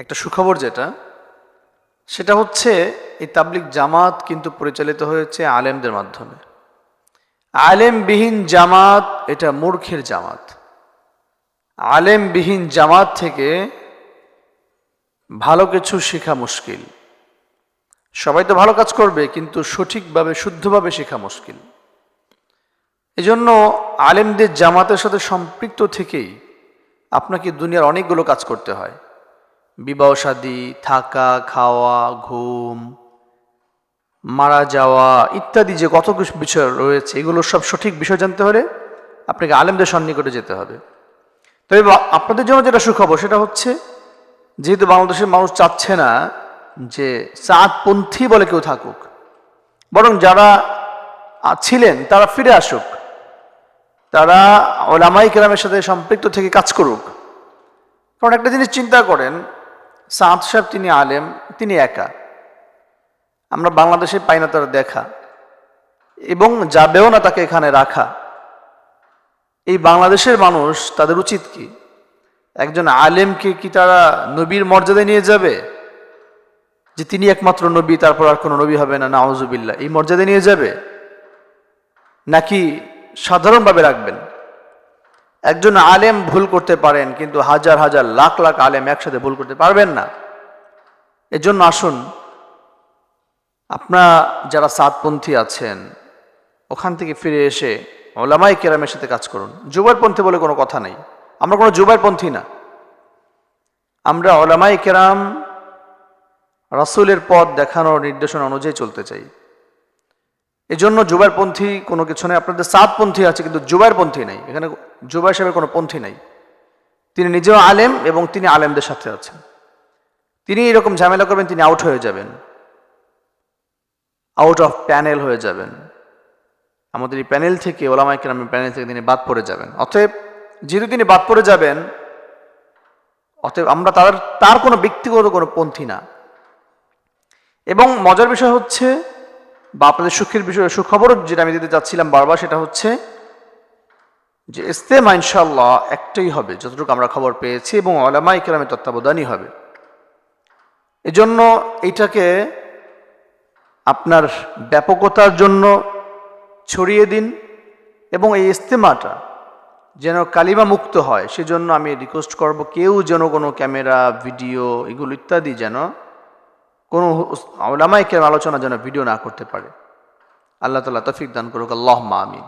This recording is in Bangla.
একটা সুখবর যেটা, সেটা হচ্ছে এই তাবলিক জামাত কিন্তু পরিচালিত হয়েছে আলেমদের মাধ্যমে। আলেমবিহীন জামাত এটা মূর্খের জামাত। আলেমবিহীন জামাত থেকে ভালো কিছু শেখা মুশকিল। সবাই তো ভালো কাজ করবে, কিন্তু সঠিকভাবে, শুদ্ধভাবে শেখা মুশকিল। এজন্য আলেমদের জামাতের সাথে সম্পৃক্ত থেকেই আপনাকে দুনিয়ার অনেকগুলো কাজ করতে হয়। বিবাহ শাদী থাকা, খাওয়া, ঘুম, মারা যাওয়া ইত্যাদি যে কত কিছু বিষয় রয়েছে, এগুলো সব সঠিক বিষয় জানতে হলে আপনাকে আলেমদের সন্নিকটে যেতে হবে। তবে আপনাদের জন্য যেটা সুখবর, সেটা হচ্ছে, যেহেতু বাংলাদেশের মানুষ চাচ্ছে না যে চাঁদপন্থী বলে কেউ থাকুক, বরং যারা ছিলেন, তারা ফিরে আসুক, তারা ওলামাই কেরামের সাথে সম্পৃক্ত থেকে কাজ করুক। কারণ একটা জিনিস চিন্তা করেন সাঁত সাহেব তিনি আলেম, তিনি একা। আমরা বাংলাদেশে পাই না তার দেখা। এবং যাবেও না তাকে এখানে রাখা। এই বাংলাদেশের মানুষ তাদের উচিত কি? একজন আলেমকে কি তারা নবীর মর্যাদায় নিয়ে যাবে? যে তিনি একমাত্র নবী, তারপর আর কোনো নবী হবে না নাওজুবিল্লা এই মর্যাদায় নিয়ে যাবে? নাকি সাধারণভাবে রাখবেন? একজন আলেম ভুল করতে পারেন, কিন্তু হাজার হাজার লাখ লাখ আলেম একসাথে ভুল করতে পারবেন না। এজন্য আসুন, আপনারা যারা সাতপন্থী আছেন, ওখান থেকে ফিরে এসে ওলামাই কেরামের সাথে কাজ করুন। যুবারপন্থী বলে কোনো কথা নেই। আমরা কোনো যুবারপন্থী না। আমরা ওলামাই কেরাম, রাসূলের পথ দেখানোর নির্দেশনা অনুযায়ী চলতে চাই। এজন্য জুবাইরপন্থী কোনো কিছু নেই। আপনাদের সাতপন্থী আছে, কিন্তু জুবাইরপন্থী নেই। এখানে জুবাইর সাহেবের কোনো পন্থী নেই। তিনি নিজেও আলেম এবং তিনি আলেমদের সাথে আছেন। তিনি এরকম ঝামেলা করবেন, তিনি আউট হয়ে যাবেন। আউট অফ প্যানেল হয়ে যাবেন। আমাদের এই প্যানেল থেকে ওলামাই কেরামের প্যানেল থেকে তিনি বাদ পড়ে যাবেন। অতএব, যেহেতু তিনি বাদ পড়ে যাবেন, অতএব আমরা তার তার কোনো ব্যক্তিগত কোনো পন্থী না। এবং মজার বিষয় হচ্ছে বা আপনাদের সুখের বিষয়, সুখবর যেটা আমি দিতে চাচ্ছিলাম বারবার সেটা হচ্ছে যে ইস্তেমা ইনশাল্লাহ একটাই হবে, যতটুকু আমরা খবর পেয়েছি এবং আলামা ইকরামের তত্ত্বাবধানই হবে। এজন্য এইটাকে আপনার ব্যাপকতার জন্য ছড়িয়ে দিন এবং এই ইস্তেমাটা যেন কালিমা মুক্ত হয়, সেজন্য আমি রিকোয়েস্ট করব কেউ যেন কোনো ক্যামেরা ভিডিও এগুলো ইত্যাদি যেন কোনো ওলামাইকের আলোচনা যেন ভিডিও না করতে পারে। আল্লাহ তালা তফিক দান করুক। আল্লাহ আমিন।